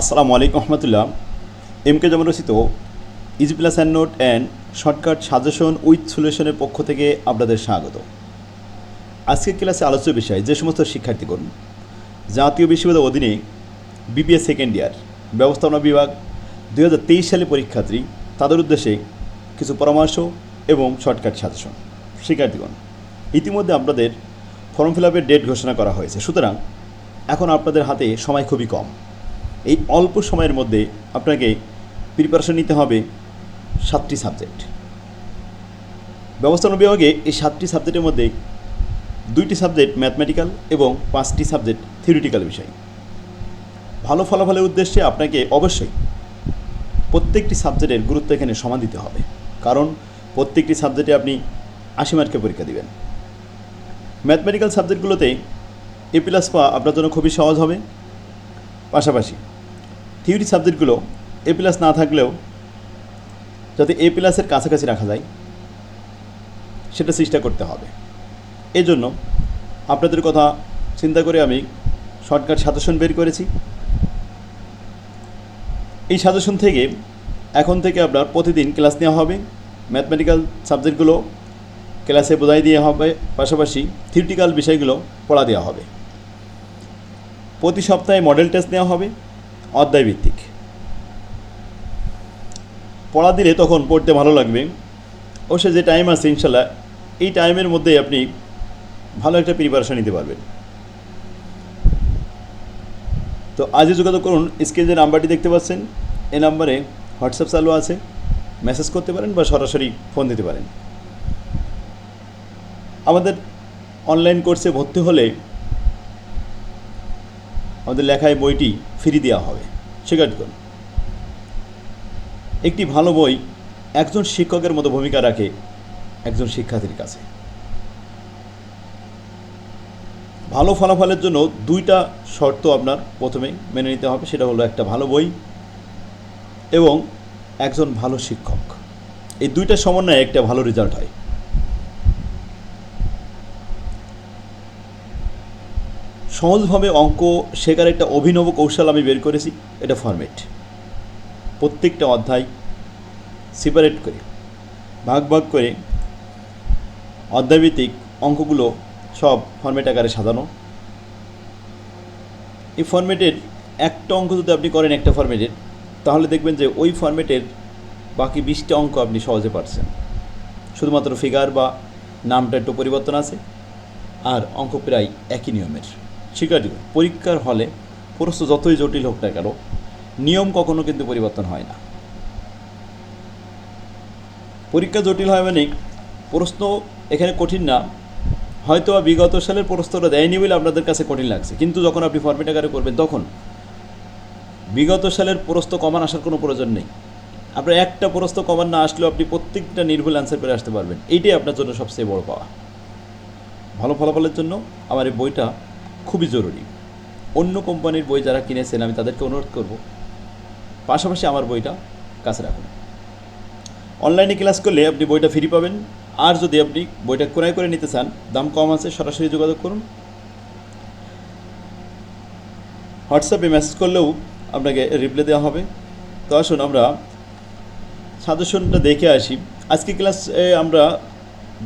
আসসালামু আলাইকুম রহমতুল্লাহ। M K যেমন রচিত easy plus and note and shortcut suggestion with সলিউশনের পক্ষ থেকে আপনাদের স্বাগত। আজকের ক্লাসে আলোচ্য বিষয়, যে সমস্ত শিক্ষার্থীগণ জাতীয় বিশ্ববিদ্যালয়ের অধীনে বিবিএ সেকেন্ড ইয়ার ব্যবস্থাপনা বিভাগ, দুই তেইশ সালে পরীক্ষার্থী, তাদের উদ্দেশ্যে কিছু পরামর্শ এবং শর্টকাট সাজেশন শিক্ষার্থীগণ, ইতিমধ্যে আপনাদের ফর্ম ফিল আপের ডেট ঘোষণা করা হয়েছে। সুতরাং এখন আপনাদের হাতে সময় খুবই কম। এই অল্প সময়ের মধ্যে আপনাকে প্রিপারেশন নিতে হবে সাতটি সাবজেক্ট ব্যবস্থাপনা বিভাগে এই সাতটি সাবজেক্টের মধ্যে দুইটি সাবজেক্ট ম্যাথমেটিক্যাল এবং পাঁচটি সাবজেক্ট থিওরিটিক্যাল বিষয়। ভালো ফলাফলের উদ্দেশ্যে আপনাকে অবশ্যই প্রত্যেকটি সাবজেক্টের গুরুত্ব এখানে সমান দিতে হবে। কারণ প্রত্যেকটি সাবজেক্টে আপনি আশি মার্কে পরীক্ষা দিবেন। ম্যাথমেটিক্যাল সাবজেক্টগুলোতে এ প্লাস পাওয়া আপনার জন্য খুবই সহজ হবে। পাশাপাশি থিওরি সাবজেক্টগুলো এ প্লাস না থাকলেও যাতে এ প্লাসের কাছাকাছি রাখা যায়, সেটা চেষ্টা করতে হবে। এই জন্য আপনাদের কথা চিন্তা করে আমি শর্টকাট সাজেশন বের করেছি। এই সাজেশন থেকে এখন থেকে আপনার প্রতিদিন ক্লাস নেওয়া হবে। ম্যাথমেটিক্যাল সাবজেক্টগুলো ক্লাসে বোঝাই দেওয়া হবে, পাশাপাশি থিওরিটিক্যাল বিষয়গুলো পড়া দেওয়া হবে। প্রতি সপ্তাহে মডেল টেস্ট নেওয়া হবে। অধ্যায়ভিত্তিক। পড়া দিলে তখন পড়তে ভালো লাগবে। অবশ্যই যে টাইম আছে, ইনশাল্লাহ, এই টাইমের মধ্যে আপনি ভালো একটা প্রিপারেশন নিতে পারবেন। তো আজই যোগাযোগ করুন স্ক্রিনে নাম্বারটি দেখতে পাচ্ছেন এই নাম্বারে হোয়াটসঅ্যাপ চালু আছে। মেসেজ করতে পারেন বা সরাসরি ফোন দিতে পারেন। আমাদের অনলাইন কোর্সে ভর্তি হলে আমাদের লেখায় বইটি ফিরিয়ে দেওয়া হবে। শিক্ষার্থীগণ, একটি ভালো বই একজন শিক্ষকের মতো ভূমিকা রাখে একজন শিক্ষার্থীর কাছে। ভালো ফলাফলের জন্য দুইটা শর্ত আপনার প্রথমে মেনে নিতে হবে, সেটা হলো একটা ভালো বই এবং একজন ভালো শিক্ষক। এই দুইটা সমন্বয়ে একটা ভালো রেজাল্ট হয়। সহজভাবে অঙ্ক শেখার একটা অভিনব কৌশল আমি বের করেছি, এটা ফরম্যাট প্রত্যেকটা অধ্যায় সেপারেট করে, ভাগ ভাগ করে অধ্যায়ভিত্তিক অঙ্কগুলো সব ফরম্যাট আকারে সাজানো। এই ফরম্যাটের একটা অঙ্ক যদি আপনি করেন একটা ফরম্যাটের তাহলে দেখবেন যে ওই ফরম্যাটের বাকি বিশটা অঙ্ক আপনি সহজে পারছেন। শুধুমাত্র ফিগার বা নামটা একটু পরিবর্তন আছে, আর অঙ্ক প্রায় একই নিয়মের। শিক্ষার্থী পরীক্ষার হলে প্রশ্ন যতই জটিল হোক না কেন, নিয়ম কখনো কিন্তু পরিবর্তন হয় না। পরীক্ষা জটিল হয় মানে প্রশ্ন এখানে কঠিন না। হয়তো বা বিগত সালের প্রশ্নটা দেয়নি বলে আপনাদের কাছে কঠিন লাগছে, কিন্তু যখন আপনি ফর্মেট আকারে করবেন তখন বিগত সালের প্রশ্ন কমান আসার কোনো প্রয়োজন নেই। আপনার একটা প্রশ্ন কমান না আসলেও আপনি প্রত্যেকটা নির্ভুল অ্যান্সার করে আসতে পারবেন। এইটাই আপনার জন্য সবচেয়ে বড় পাওয়া। ভালো ফলাফলের জন্য আমার এই বইটা খুবই জরুরি। অন্য কোম্পানির বই যারা কিনেছেন, আমি তাদেরকে অনুরোধ করব, পাশাপাশি আমার বইটা কাছে রাখুন। অনলাইনে ক্লাস করলে আপনি বইটা ফ্রি পাবেন। আর যদি আপনি বইটা ক্রয় করে নিতে চান, দাম কম আছে, সরাসরি যোগাযোগ করুন। হোয়াটসঅ্যাপে মেসেজ করলেও আপনাকে রিপ্লাই দেওয়া হবে। তো আসুন, আমরা সাজেশনটা দেখে আসি। আজকে ক্লাসে আমরা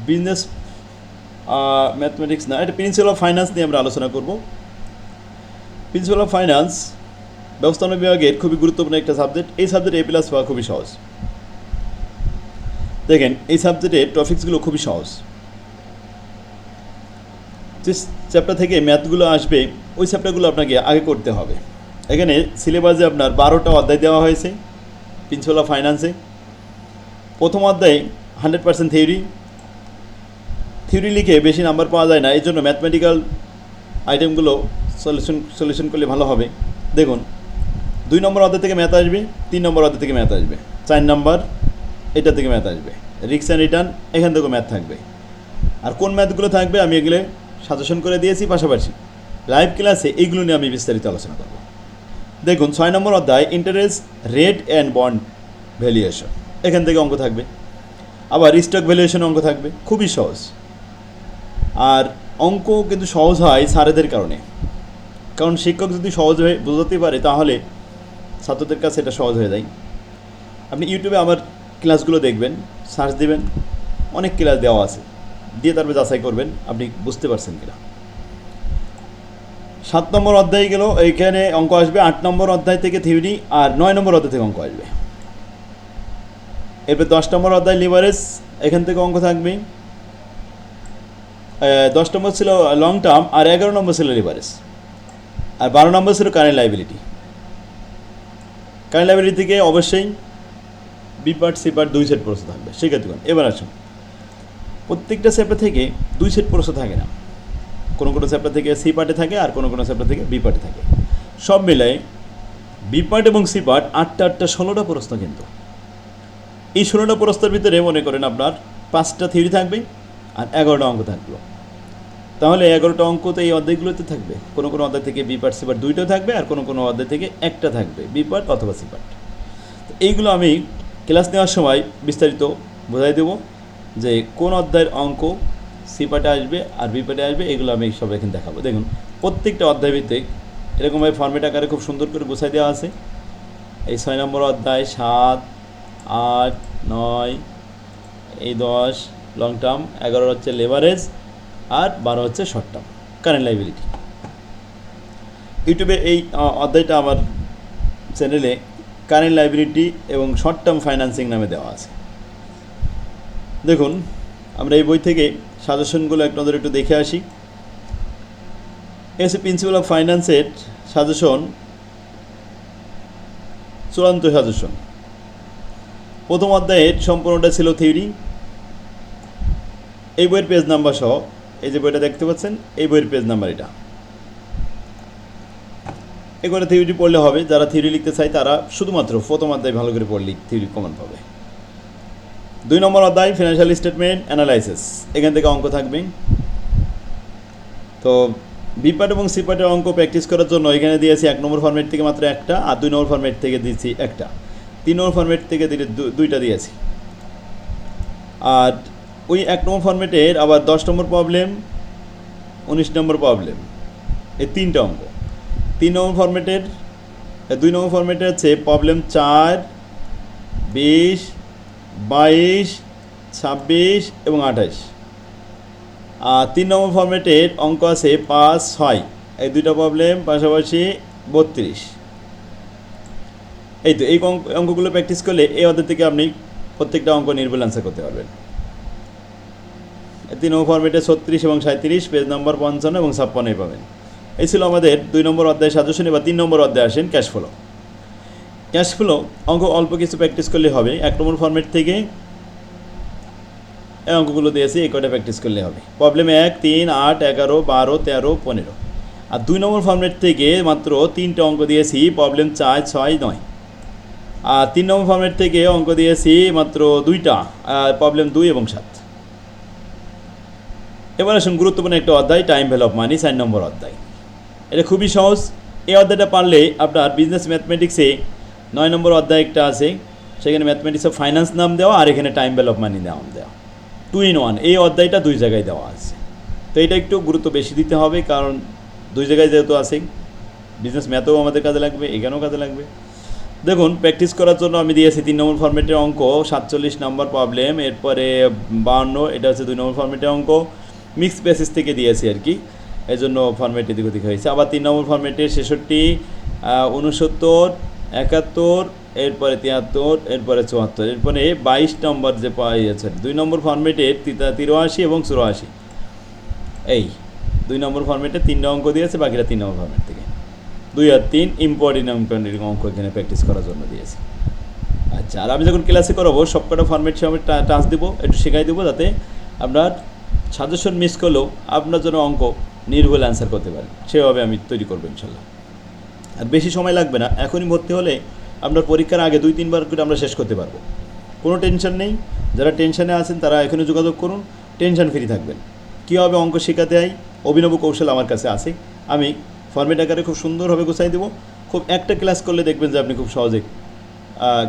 বিজনেস ম্যাথমেটিক্স না, এটা প্রিন্সিপাল অফ ফাইন্যান্স নিয়ে আমরা আলোচনা করব। প্রিন্সিপাল অফ ফাইন্যান্স ব্যবস্থাপনা বিভাগের খুবই গুরুত্বপূর্ণ একটা সাবজেক্ট এই সাবজেক্টে এ প্লাস পাওয়া খুবই সহজ। দেখেন, এই সাবজেক্টের টপিক্সগুলো খুবই সহজ। যে চ্যাপ্টার থেকে ম্যাথগুলো আসবে, ওই চ্যাপ্টারগুলো আপনাকে আগে করতে হবে। এখানে সিলেবাসে আপনার বারোটা অধ্যায় দেওয়া হয়েছে প্রিন্সিপাল অফ ফাইন্যান্সে প্রথম অধ্যায়ে হান্ড্রেড পার্সেন্ট থিওরি থিওরি লিখে বেশি নাম্বার পাওয়া যায় না, এই জন্য ম্যাথমেটিক্যাল আইটেমগুলো সলিউশন সলিউশন করলে ভালো হবে। দেখুন, দুই নম্বর অধ্যায় থেকে ম্যাথ আসবে, তিন নম্বর অধ্যায় থেকে ম্যাথ আসবে, চার নম্বর এটা থেকে ম্যাথ আসবে রিক্স অ্যান্ড রিটার্ন এখান থেকেও ম্যাথ থাকবে। আর কোন ম্যাথগুলো থাকবে আমি এগুলো সাজেশন করে দিয়েছি পাশাপাশি। লাইভ ক্লাসে এইগুলো নিয়ে আমি বিস্তারিত আলোচনা করব। দেখুন, ছয় নম্বর অধ্যায় interest rate and bond valuation এখান থেকে অঙ্ক থাকবে। আবার স্টক ভ্যালুয়েশন অঙ্ক থাকবে। খুবই সহজ। আর অঙ্ক কিন্তু সহজ হয় স্যারেদের কারণে। কারণ শিক্ষক যদি সহজ হয়ে বোঝাতে পারে, তাহলে ছাত্রদের কাছে এটা সহজ হয়ে যায়। আপনি ইউটিউবে আমার ক্লাসগুলো দেখবেন, সার্চ দিবেন, অনেক ক্লাস দেওয়া আছে। দিয়ে তারপরে যাচাই করবেন, আপনি বুঝতে পারছেন কিনা। সাত নম্বর অধ্যায় গেল, এইখানে অঙ্ক আসবে। আট নম্বর অধ্যায় থেকে থিওরি আর নয় নম্বর অধ্যায় থেকে অঙ্ক আসবে। এরপর দশ নম্বর অধ্যায় লিভারেজ, এখান থেকে অঙ্ক থাকবে দশ নম্বর ছিল লং টার্ম আর এগারো নম্বর ছিল লিভারেজ আর বারো নম্বর ছিল কারেন্ট লাইবিলিটি কারেন্ট লাইবিলিটি থেকে অবশ্যই বি পার্ট সি পার্ট দুই সেট প্রশ্ন থাকবে। সেক্ষেত্রে এবার আসুন। প্রত্যেকটা চ্যাপ্টার থেকে দুই সেট প্রশ্ন থাকে না। কোনো কোনো চ্যাপ্টার থেকে সি পার্টে থাকে আর কোনো কোনো চ্যাপ্টার থেকে বি পার্টে থাকে। সব মিলায় বি পার্ট এবং সি পার্ট আটটা আটটা ষোলোটা প্রশ্ন কিন্তু। এই ষোলোটা প্রশ্নের ভিতরে মনে করেন আপনার পাঁচটা থিওরি থাকবে আর এগারোটা অঙ্ক থাকল। তাহলে এগারোটা অঙ্ক তো এই অধ্যায়গুলোতে থাকবে। কোনো কোনো অধ্যায় থেকে বি পার্ট, সি দুইটাও থাকবে আর কোনো কোনো অধ্যায় থেকে একটা থাকবে, বি পার্ট অথবা সি পার্ট। তো এইগুলো আমি ক্লাস নেওয়ার সময় বিস্তারিত বোঝাই দেবো যে কোন অধ্যায়ের অঙ্ক সি পার্টে আসবে আর বি পার্টে আসবে, এগুলো আমি সব এখানে দেখাবো। দেখুন, প্রত্যেকটা অধ্যায় ভিত্তিক এরকমভাবে ফর্মেট আকারে খুব সুন্দর করে গোছাই দেওয়া আছে। এই ছয় নম্বর অধ্যায়, সাত, আট, নয়, এই দশ লং টার্ম এগারো হচ্ছে লেভারেজ আর বারো হচ্ছে শর্ট টার্ম কারেন্ট লাইবিলিটি ইউটিউবে এই অধ্যায়টা আমার চ্যানেলে কারেন্ট লাইবিলিটি এবং শর্ট টার্ম ফাইন্যান্সিং নামে দেওয়া আছে। দেখুন, আমরা এই বই থেকে সাজেশনগুলো এক নজরে একটু দেখে আসি। এসে প্রিন্সিপাল অফ ফাইন্যান্সের সাজেশন চূড়ান্ত সাজেশন প্রথম অধ্যায়ের সম্পূর্ণটা ছিল থিওরি এই বইয়ের পেজ নাম্বার সহ এই যে বইটা দেখতে পাচ্ছেন, এই বইয়ের পেজ নাম্বার এটা। এগুলো থিওরি পড়লে হবে, যারা থিওরি লিখতে চায় তারা শুধুমাত্র প্রথম অধ্যায় ভালো করে পড়লে থিওরি কমন পাবে। দুই নম্বর অধ্যায় ফিনান্সিয়াল স্টেটমেন্ট অ্যানালাইসিস এখান থেকে অঙ্ক থাকবে। তো বিপাট এবং সিপাটের অঙ্ক প্র্যাকটিস করার জন্য এখানে দিয়েছি এক নম্বর ফর্মেট থেকে মাত্র একটা, আর দুই নম্বর ফর্মেট থেকে দিয়েছি একটা। তিন নম্বর ফর্মেট থেকে দিলে দুইটা দিয়েছি। আর ওই এক নম্বর ফর্মেটের আবার দশ নম্বর প্রবলেম উনিশ নম্বর প্রবলেম এই তিনটা অঙ্ক। তিন নম্বর ফর্মেটের দুই নম্বর ফর্মেটে আছে প্রবলেম চার, বিশ, বাইশ, ছাব্বিশ এবং আঠাশ। আর তিন নম্বর ফর্মেটের অঙ্ক আছে পাঁচ, ছয়, এই দুইটা প্রবলেম পাশাপাশি বত্রিশ। এই তো, এই অঙ্ক অঙ্কগুলো প্র্যাকটিস করলে এই অধ্যায় থেকে আপনি প্রত্যেকটা অঙ্ক নির্ভুল অ্যান্সার করতে পারবেন। তিন নম্বর ফর্মেটে ছত্রিশ এবং সাঁত্রিশ পেজ নম্বর পঞ্চান্ন এবং ছাপ্পান্নই পাবেন। এই ছিল আমাদের দুই নম্বর অধ্যায় সাজেশন, এবার তিন নম্বর অধ্যায় আসেন ক্যাশ ফ্লো ক্যাশ ফ্লো অঙ্ক অল্প কিছু প্র্যাকটিস করলে হবে। এক নম্বর ফর্মেট থেকে এই অঙ্কগুলো দিয়েছি, এই কয়টা প্র্যাকটিস করলে হবে। প্রবলেম এক, তিন, আট, এগারো, বারো, তেরো, পনেরো। আর দুই নম্বর ফর্মেট থেকে মাত্র তিনটে অঙ্ক দিয়েছি প্রবলেম চার, ছয়, নয়। আর তিন নম্বর ফর্মেট থেকে অঙ্ক দিয়েছি মাত্র দুইটা প্রবলেম দুই এবং সাত। এবার আসুন গুরুত্বপূর্ণ একটা অধ্যায় টাইম ভ্যালু অফ মানি চার নম্বর অধ্যায়। এটা খুবই সহজ। এই অধ্যায়টা পারলে আপনার বিজনেস ম্যাথমেটিক্সে নয় নম্বর অধ্যায় একটা আছে, সেখানে ম্যাথমেটিক্স অফ ফাইন্যান্স নাম দেওয়া আর এখানে টাইম ভ্যালু অফ মানি নাম দেওয়া। টু ইন ওয়ান এই অধ্যায়টা দুই জায়গায় দেওয়া আছে। তো এটা একটু গুরুত্ব বেশি দিতে হবে, কারণ দুই জায়গায় যেহেতু আছে বিজনেস ম্যাথও আমাদের কাজে লাগবে, এখানেও কাজে লাগবে। দেখুন প্র্যাকটিস করার জন্য আমি দিয়েছি তিন নম্বর ফর্মেটের অঙ্ক, সাতচল্লিশ নম্বর প্রবলেম এরপরে বাহান্ন এটা হচ্ছে দুই নম্বর ফর্মেটের অঙ্ক। মিক্স বেসিস থেকে দিয়েছি আর কি। এই জন্য ফর্মেট এদিক ওদিক হয়েছে। আবার তিন নম্বর ফর্মেটে ছেষট্টি উনসত্তর একাত্তর, এরপরে তিয়াত্তর, এরপরে চুয়াত্তর, এরপরে বাইশ নম্বর যে পাওয়া যাচ্ছে দুই নম্বর ফর্মেটের তিরাশি এবং চুরাশি। এই দুই নম্বর ফর্মেটে তিনটা অঙ্ক দিয়েছে, বাকিরা তিন নম্বর ফর্মেট থেকে। দুই আর তিন ইম্পর্টেন্ট অঙ্ক এখানে প্র্যাকটিস করার জন্য দিয়েছে। আচ্ছা আর আমি যখন ক্লাসে করাবো, সবকটা ফর্মেট সে আমি টাচ দেবো, একটু শেখাই দেবো, যাতে আপনার সাজেশন মিস করলেও আপনার জন্য অঙ্ক নির্ভুল অ্যান্সার করতে পারেন সেভাবে আমি তৈরি করব ইনশাল্লাহ। আর বেশি সময় লাগবে না, এখনই ভর্তি হলে আপনার পরীক্ষার আগে দুই, তিনবার করে আমরা শেষ করতে পারব। কোনো টেনশন নেই, যারা টেনশনে আছেন তারা এখনই যোগাযোগ করুন টেনশন ফ্রি থাকবেন। কীভাবে অঙ্ক শেখাতে হয়, অভিনব কৌশল আমার কাছে আছে। আমি ফর্মেট আকারে খুব সুন্দরভাবে গোছাই দেবো। খুব একটা ক্লাস করলে দেখবেন যে আপনি খুব সহজে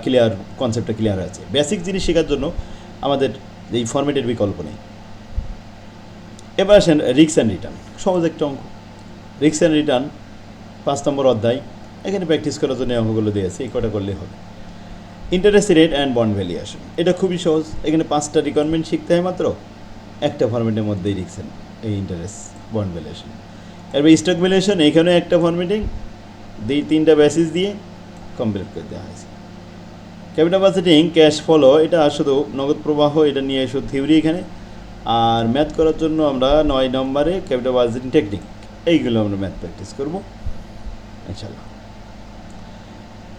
ক্লিয়ার কনসেপ্টটা ক্লিয়ার হয়েছে বেসিক জিনিস শেখার জন্য আমাদের এই ফর্মেটের বিকল্প নেই। এবার আসেন রিক্স অ্যান্ড রিটার্ন সহজ একটা অঙ্ক। রিক্স অ্যান্ড রিটার্ন পাঁচ নম্বর অধ্যায়। এখানে প্র্যাকটিস করার জন্য অঙ্কগুলো দিয়েছে এই কটা করলেই হবে। Interest rate and bond valley valuation এটা খুবই সহজ। এখানে পাঁচটা রিকোয়ারমেন্ট শিখতে হয় মাত্র। একটা ফর্মেটের মধ্যেই লিখছেন এই ইন্টারেস্ট বন্ড ভ্যালিয়েশন এরপর স্টক ভ্যালিয়েশন এখানেও একটা ফর্মেটিং দুই তিনটা বেসিস দিয়ে কমপ্লিট করে দেওয়া হয়েছে। ক্যাপিটাল বাজেটিং ক্যাশ ফলো এটা শুধু নগদ প্রবাহ, এটা নিয়ে শুধু থিওরি এখানে। আর ম্যাথ করার জন্য আমরা নয় নম্বরে ক্যাপিটাল বাজেটিং টেকনিক, এইগুলো আমরা ম্যাথ প্র্যাকটিস করব ইনশাল্লাহ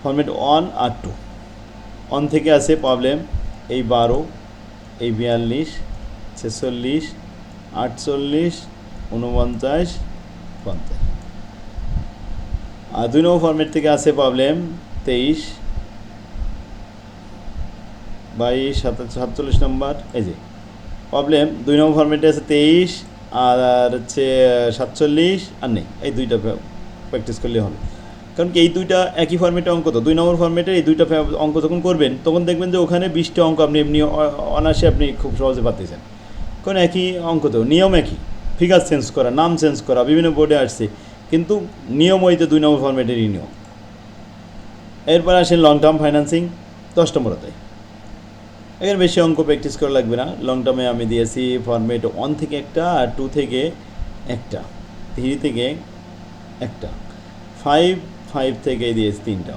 ফর্মেট ওয়ান আর টু। অন থেকে আছে প্রবলেম, এই বারো, এই বিয়াল্লিশ, ছেচল্লিশ, আটচল্লিশ, উনপঞ্চাশ, পঞ্চাশ। আর দুই নম্বর ফর্মেট থেকে আছে প্রবলেম, তেইশ, বাইশ সাত- সাতচল্লিশ নম্বর, এই যে প্রবলেম দুই নম্বর ফর্মেটে আছে তেইশ, আর হচ্ছে সাতচল্লিশ, আর নেই। এই দুইটা প্র্যাকটিস করলে হবে। কারণ কি এই দুইটা একই ফর্মেটে অঙ্ক তো, দুই নম্বর ফর্মেটে এই দুইটা অঙ্ক যখন করবেন, তখন দেখবেন যে ওখানে বিশটা অঙ্ক আপনি এমনি অনায়াসে আপনি খুব সহজে পাচ্ছেন কারণ একই অঙ্ক তো, নিয়ম একই। ফিগার চেঞ্জ করা, নাম চেঞ্জ করা, বিভিন্ন বোর্ডে আসছে। কিন্তু নিয়ম হইতে দুই নম্বর ফর্মেটেরই নিয়ম। এরপর আসেন লং টার্ম ফাইন্যান্সিং দশ নম্বরতে এখানে বেশি অঙ্ক প্র্যাকটিস করা লাগবে না। লং টার্মে আমি দিয়েছি ফর্মেট ওয়ান থেকে একটা আর টু থেকে একটা। থ্রি থেকে একটা। ফাইভ ফাইভ থেকে দিয়েছি তিনটা।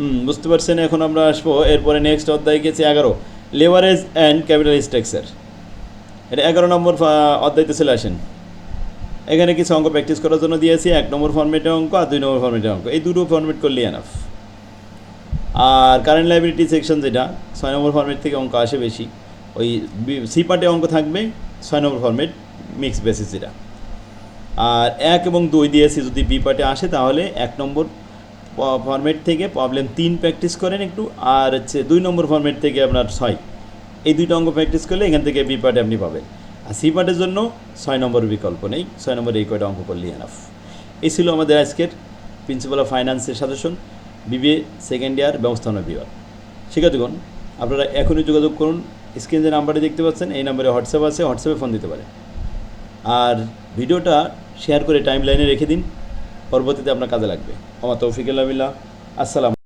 হুম, বুঝতে পারছেন, এখন আমরা আসব এরপরে নেক্সট অধ্যায় গেছে এগারো। লেভারেজ অ্যান্ড ক্যাপিটাল স্ট্রাকচার এটা এগারো নম্বর অধ্যায়তে চলে আসেন। এখানে কিছু অঙ্ক প্র্যাকটিস করার জন্য দিয়েছি, এক নম্বর ফর্মেটে অঙ্ক আর দুই নম্বর ফর্মেটে অঙ্ক। এই দুটো ফর্মেট করলেই এনাফ আর কারেন্ট লাইবিলিটি সেকশন যেটা, ছয় নম্বর ফর্মেট থেকে অঙ্ক আসে বেশি। ওই সি পার্টে অঙ্ক থাকবে, ছয় নম্বর ফর্মেট মিক্স বেসিস যেটা। আর এক এবং দুই দিয়েছি, যদি বি পার্টে আসে তাহলে এক নম্বর ফর্মেট থেকে প্রবলেম তিন প্র্যাকটিস করেন একটু, আর হচ্ছে দুই নম্বর ফর্মেট থেকে আপনার ছয়। এই দুইটা অঙ্ক প্র্যাকটিস করলে এখান থেকে বি পার্টে আপনি পাবেন। আর সি পার্টের জন্য ছয় নম্বর বিকল্প নেই, ছয় নম্বর এই কয়টা অঙ্ক করলেই এনাফ এই ছিল আমাদের আজকের প্রিন্সিপাল অফ ফাইন্যান্সের সাজেশন বিবিএ সেকেন্ড ইয়ার ব্যবস্থাপনা বিভাগ। শিক্ষার্থীগণ আপনারা এখনই যোগাযোগ করুন স্ক্রিন যে নাম্বারটি দেখতে পাচ্ছেন, এই নাম্বারে হোয়াটসঅ্যাপ আছে হোয়াটসঅ্যাপে ফোন দিতে পারে আর ভিডিওটা শেয়ার করে টাইম লাইনে রেখে দিন। পরবর্তীতে আপনার কাজে লাগবে। আমার তৌফিকুল্লাহ আসসালাম